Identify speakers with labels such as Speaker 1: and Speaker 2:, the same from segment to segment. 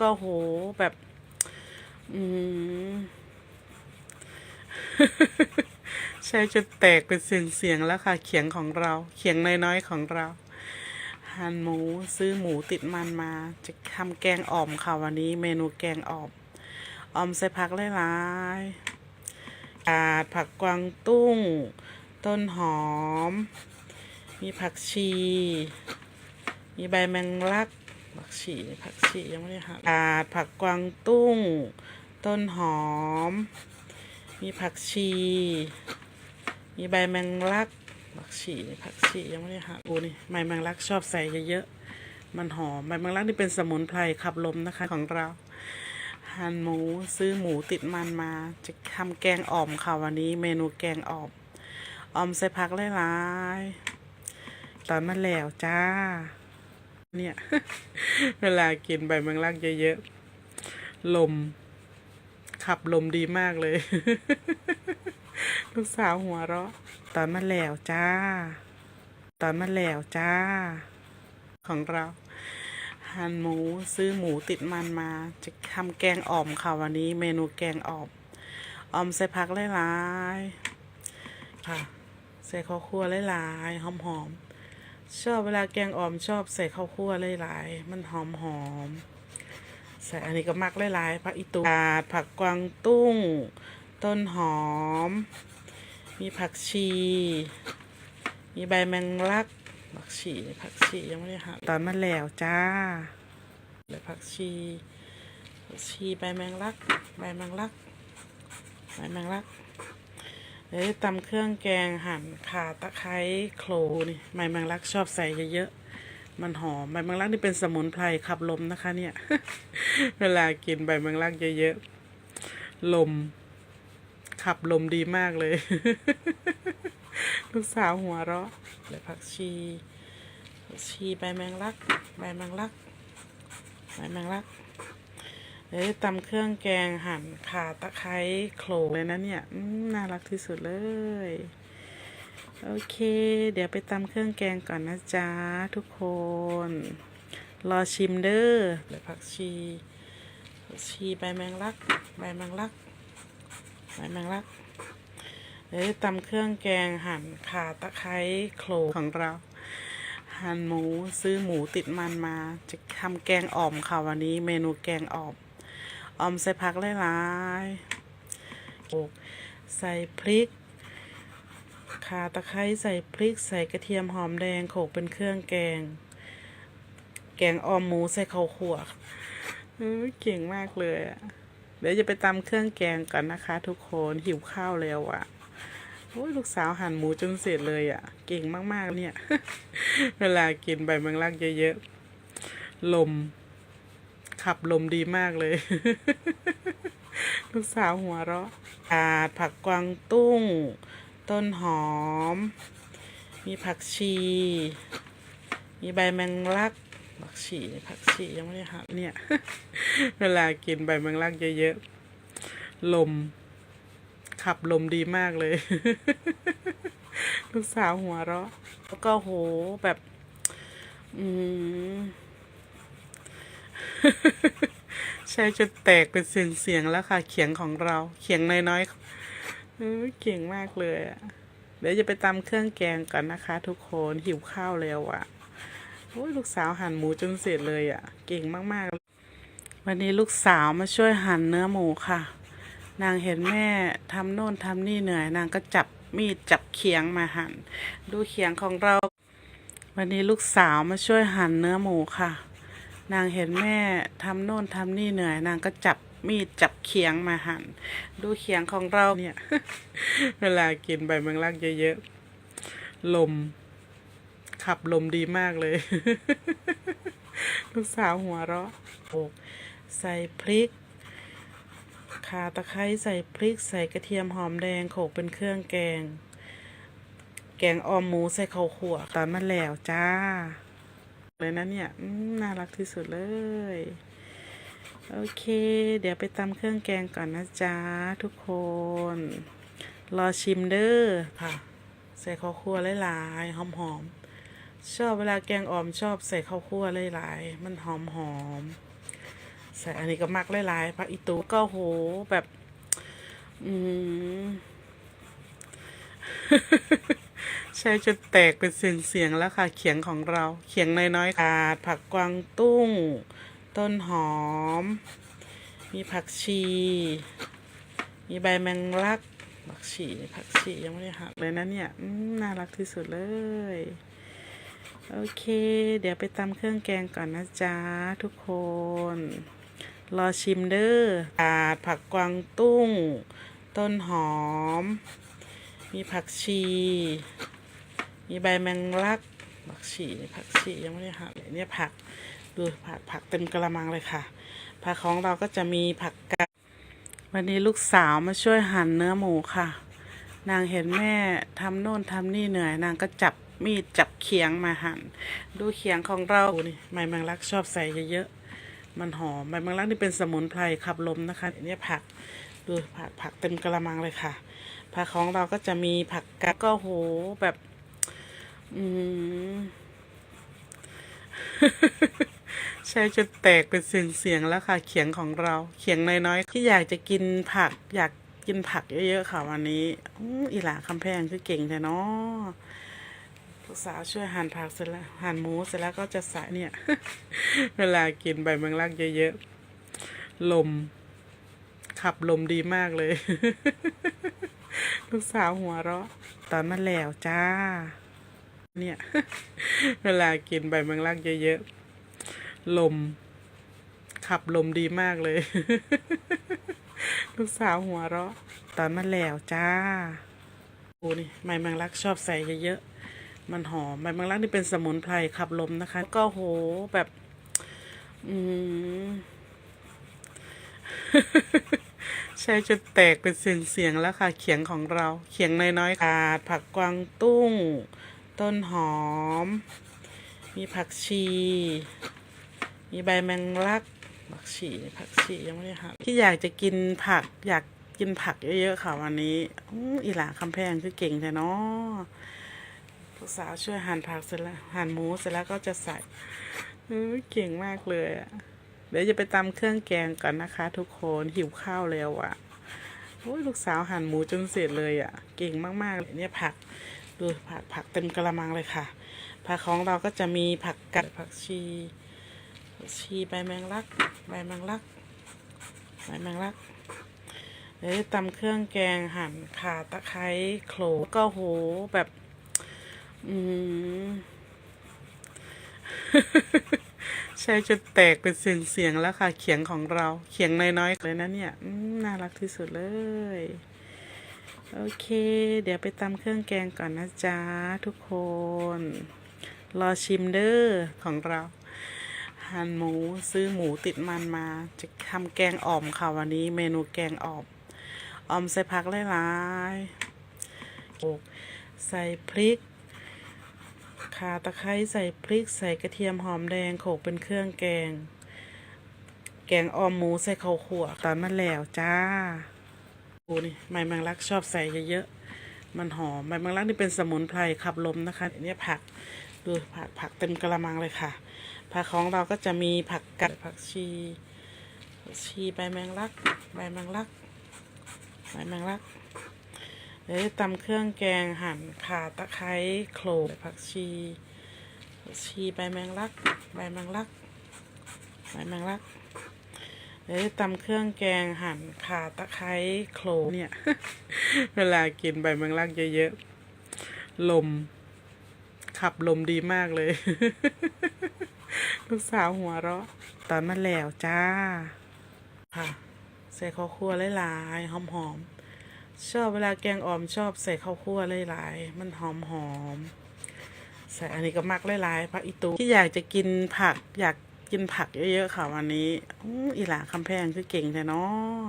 Speaker 1: ก็โหแบบ อืมใช่จนแตกเป็นเสียงเสียงๆแล้วค่ะ เขียงของเรา เขียงน้อยๆของเราหั่นหมูซื้อหมูติดมันมา จะทำแกงอ่อมค่ะวันนี้เมนูแกงอ่อมอ่อมใส่ผักหลายๆอาดผักกวางตุ้ง ต้นหอม มีผักชี มีใบแมงลัก ผักชีผักชียังไม่ได้หั่นอาดผักกวางตุ้ง ต้นหอม มีผักชี มีใบแมงลัก ผักชีผักชียังไม่ได้หั่นดูนี่ใบแมงลักชอบใส่เยอะๆมันหอมใบแมงลักนี่เป็นสมุนไพรขับลมนะคะของเราหั่นหมูซื้อหมูติดมันมา จะทำแกงอ่อมค่ะวันนี้เมนูแกงอ่อมอ่อมใส่ผักหลายๆตอนมันแล้วจ้า เนี่ย เวลากินใบแมงลักเยอะๆ ลม ขับลมดีมากเลย ลูกสาวหัวเราะ ตอนมันแล้วจ้า ตอนมันแล้วจ้า ของเราหั่นหมูซื้อหมูติดมันมา จะทำแกงอ่อมค่ะวันนี้ เมนูแกงอ่อมอ่อมใส่ผักหลายๆค่ะ ใส่ข้าวคั่วหลายๆหอมๆ ชอบเวลาแกงอ่อมชอบใส่ข้าวคั่วหลายๆมันหอมๆใส่อันนี้ก็มักหลายๆผักอีตูผักกวางตุ้ง ต้นหอม มีผักชี มีใบแมงลัก ผักชีผักชียังไม่ได้หั่นตอนมันแล้วจ้าเลือผักชีผักชีใบแมงลัก ใบแมงลัก ใบแมงลัก เอ้ยตำเครื่องแกงหั่นข่าตะไคร้โคลนี่ใบแมงลักชอบใส่เยอะๆมันหอมใบแมงลักนี่เป็นสมุนไพรขับลมนะคะ เนี่ย เวลากินใบแมงลักเยอะๆลม ขับลมดีมากเลย ลูกสาวหัวเราะเลยผักชีผักชีใบแมงลัก ใบแมงลัก ใบแมงลัก เอ้ยตำเครื่องแกงหั่นขาตะไคร้โขลกเลยนะเนี่ยอืมน่ารักที่สุดเลย โอเค เดี๋ยวไปตำเครื่องแกงก่อนนะจ๊ะทุกคน รอชิมเด้อเลยผักชีผักชีใบแมงลัก ใบแมงลัก ใบแมงลักเอ้ยตำเครื่องแกงหั่นขาตะไคร้โขลกของเราหั่นหมูซื้อหมูติดมันมา จะทำแกงอ่อมค่ะวันนี้เมนูแกงอ่อม ออมใส่ผักหลายๆโขลกใส่พริกข่าตะไคร้ใส่พริกใส่กระเทียมหอมแดงโขลกเป็นเครื่องแกง แกงออมหมูใส่ข้าวคั่วเออเก่งมากเลยอะเดี๋ยวจะไปตำเครื่องแกงก่อนนะคะ ทุกคนหิวข้าวแล้วอะ่ะโอ้ยลูกสาวหั่นหมูจนเสร็จเลยอะ่ะ เก่งมากๆเนี่ย เวลากินใบแมงลักเยอะๆลม ขับลมดีมากเลย ลูกสาวหัวเราะอาดผักกวางตุ้ง ต้นหอม มีผักชี มีใบแมงลัก ผักชีผักชียังไม่ได้หั่นเนี่ย เวลากินใบแมงลักเยอะๆ ลม ขับลมดีมากเลย ลูกสาวหัวเราะ แล้วก็โหแบบ อืม ใช่จนแตกเป็นเสียงเสียงๆแล้วค่ะ เขียงของเรา เขียงน้อยๆเออเก่งมากเลยอะเดี๋ยวจะไปตำเครื่องแกงก่อนนะคะ ทุกคนหิวข้าวแล้วอะโอ้ยลูกสาวหั่นหมูจนเสร็จเลยอะเก่งมากๆ วันนี้ลูกสาวมาช่วยหั่นเนื้อหมูค่ะ นางเห็นแม่ทำโน่นทำนี่เหนื่อย นางก็จับมีดจับเขียงมาหั่น ดูเขียงของเรา วันนี้ลูกสาวมาช่วยหั่นเนื้อหมูค่ะ นางเห็นแม่ทำโน่นทำนี่เหนื่อย นางก็จับมีดจับเขียงมาหั่นดูเขียงของเราเนี่ย เวลากินใบแมงลักเยอะๆลม ขับลมดีมากเลย ลูกสาวหัวเราะโขกใส่พริกขาตะไคร้ใส่พริกใส่กระเทียมหอมแดงโขกเป็นเครื่องแกง แกงออมหมูใส่ข้าวคั่วตอนมันแล้วจ้า เลยนะเนี่ยน่ารักที่สุดเลย โอเค เดี๋ยวไปตำเครื่องแกงก่อนนะจ๊ะทุกคน รอชิมเด้อค่ะ ใส่ข้าวคั่วหลายๆหอมๆ ชอบเวลาแกงอ่อมชอบใส่ข้าวคั่วหลายๆมันหอมหอมๆใส่อันนี้ก็มักหลายๆผักอีตูก็โหแบบ อืม ใช้จนแตกเป็นเสียงเสียงๆแล้วค่ะ เขียงของเรา เขียงน้อยๆขาดผักกวางตุ้ง ต้นหอม มีผักชี มีใบแมงลัก ผักชีผักชียังไม่ได้หักเลยนะเนี่ยน่ารักที่สุดเลย โอเค เดี๋ยวไปตำเครื่องแกงก่อนนะจ๊ะทุกคน รอชิมเด้อขาดผักกวางตุ้ง ต้นหอม มีผักชี มีใบแมงลักผักชีผักชียังไม่ได้หักเลยเนี่ยผักดูผักผักเต็มกระมังเลยค่ะ ผักของเราก็จะมีผักกาดวันนี้ลูกสาวมาช่วยหั่นเนื้อหมูค่ะ นางเห็นแม่ทำโน่นทำนี่เหนื่อย นางก็จับมีดจับเขียงมาหั่น ดูเขียงของเรานี่ใบแมงลักชอบใส่เยอะๆมันหอมใบแมงลักนี่เป็นสมุนไพรขับลมนะคะเนี่ยผักดูผักผักเต็มกระมังเลยค่ะ ผักของเราก็จะมีผักกาดก็โหแบบ อืมใช้จนแตกเป็นเสียงเสียงๆแล้วค่ะ เขียงของเรา เขียงน้อยๆที่อยากจะกินผัก อยากกินผักเยอะๆค่ะวันนี้อืมอีหลาคำแพงคือเก่งแท้เนาะลูกสาวช่วยหั่นผักเสร็จแล้วหั่นหมูเสร็จแล้วก็จะใส่เนี่ย เวลากินใบแมงลักเยอะๆลม ขับลมดีมากเลย ลูกสาวหัวเราะ ตอนมันแล้วจ้า เนี่ย เวลากินใบแมงลักเยอะๆ ลม ขับลมดีมากเลย ลูกสาวหัวเราะ ตอนมันแล้วจ้าโอ้นี่ใบแมงลักชอบใส่เยอะๆ มันหอมใบแมงลักนี่เป็นสมุนไพรขับลมนะคะ ก็โหแบบ อืมใช้จนแตกเป็นเสียงเสียงๆแล้วค่ะ เขียงของเรา เขียงน้อยๆขาดผักกวางตุ้ง ต้นหอม มีผักชี มีใบแมงลัก ผักชีผักชียังไม่ได้หักที่อยากจะกินผักอยากกินผักเยอะๆค่ะวันนี้อีหลาคำแพงคือเก่งแท้เนาะลูกสาวช่วยหั่นผักเสร็จแล้วหั่นหมูเสร็จแล้วก็จะใส่เออเก่งมากเลยอะเดี๋ยวจะไปตำเครื่องแกงก่อนนะคะ ทุกคนหิวข้าวแล้วอะ่ะโอ้ยลูกสาวหั่นหมูจนเสร็จเลยอะ่ะ เก่งมากๆเลยเนี่ยผัก ดูผักผักเต็มกระมังเลยค่ะ ผักของเราก็จะมีผักกัดผักชีผักชีใบแมงลัก ใบแมงลัก ใบแมงลักเดี๋ยวจะตำเครื่องแกงหั่นข่าตะไคร้โขลกก็โหแบบ อืมใช้จนแตกเป็นเสียงเสียงๆแล้วค่ะ เขียงของเรา เขียงน้อยๆเลยนะเนี่ยอืมน่ารักที่สุดเลย โอเค เดี๋ยวไปตำเครื่องแกงก่อนนะจ๊ะทุกคน รอชิมเด้อของเราหั่นหมูซื้อหมูติดมันมา จะทำแกงอ่อมค่ะวันนี้ เมนูแกงอ่อมอ่อมใส่ผักหลายๆโอกใส่พริกข่าตะไคร้ใส่พริกใส่กระเทียมหอมแดงโขกเป็นเครื่องแกง แกงอ่อมหมูใส่ข้าวคั่วตอนมันแล้วจ้า นี่ใบแมงลักชอบใส่เยอะๆ มันหอมใบแมงลักนี่เป็นสมุนไพรขับลมนะคะเนี่ยผักดูผักผักเต็มกระมังเลยค่ะ ผักของเราก็จะมีผักกัดผักชีผักชีใบแมงลัก ใบแมงลัก ใบแมงลักเดี๋ยวจะตำเครื่องแกงหั่นข่าตะไคร้โขลกผักชีผักชีใบแมงลัก ใบแมงลัก ใบแมงลัก เดี๋ยวจะตำเครื่องแกงหั่นข่าตะไคร้โขลเนี่ย เวลากินใบแมงลักเยอะๆลม ขับลมดีมากเลย ลูกสาวหัวเราะ ตอนมันแล้วจ้า ค่ะ ใส่ข้าวคั่วหลายๆหอมๆ ชอบเวลาแกงอ่อมชอบใส่ข้าวคั่วหลายๆมันหอมหอมๆใส่อันนี้ก็มักหลายๆผักอีตูที่อยากจะกินผักอยาก กินผักเยอะๆค่ะวันนี้อ,อีหลาคำแพงคือเก่งแท้เนาะ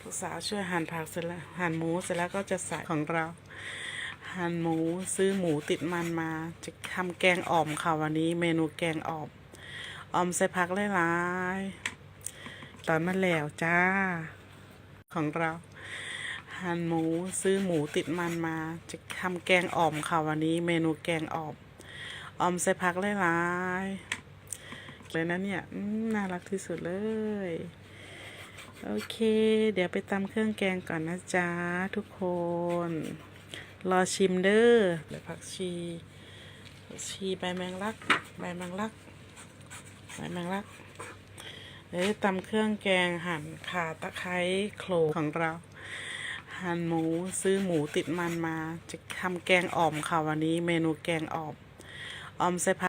Speaker 1: ลูกสาวช่วยหั่นผักเสร็จแล้วหั่นหมูเสร็จแล้วก็จะใส่ของเรา หั่นหมูซื้อหมูติดมันมา จะทำแกงอ่อมค่ะวันนี้ เมนูแกงอ่อมอ่อมใส่ผักหลายๆตอนมันแล้วจ้า ของเรา หั่นหมูซื้อหมูติดมันมา จะทำแกงอ่อมค่ะวันนี้ เมนูแกงอ่อมอ่อมใส่ผักหลายๆ เลยนะเนี่ยน่ารักที่สุดเลย โอเค เดี๋ยวไปตำเครื่องแกงก่อนนะจ๊ะทุกคน รอชิมเด้อใบผักชี ชีใบแมงลัก ใบแมงลัก ใบแมงลักเดี๋ยวตำเครื่องแกงหั่นข่าตะไคร้โขลกของเรา หั่นหมูซื้อหมูติดมันมา จะทำแกงอ่อมค่ะวันนี้เมนูแกงอ่อม ออมใส่ผัก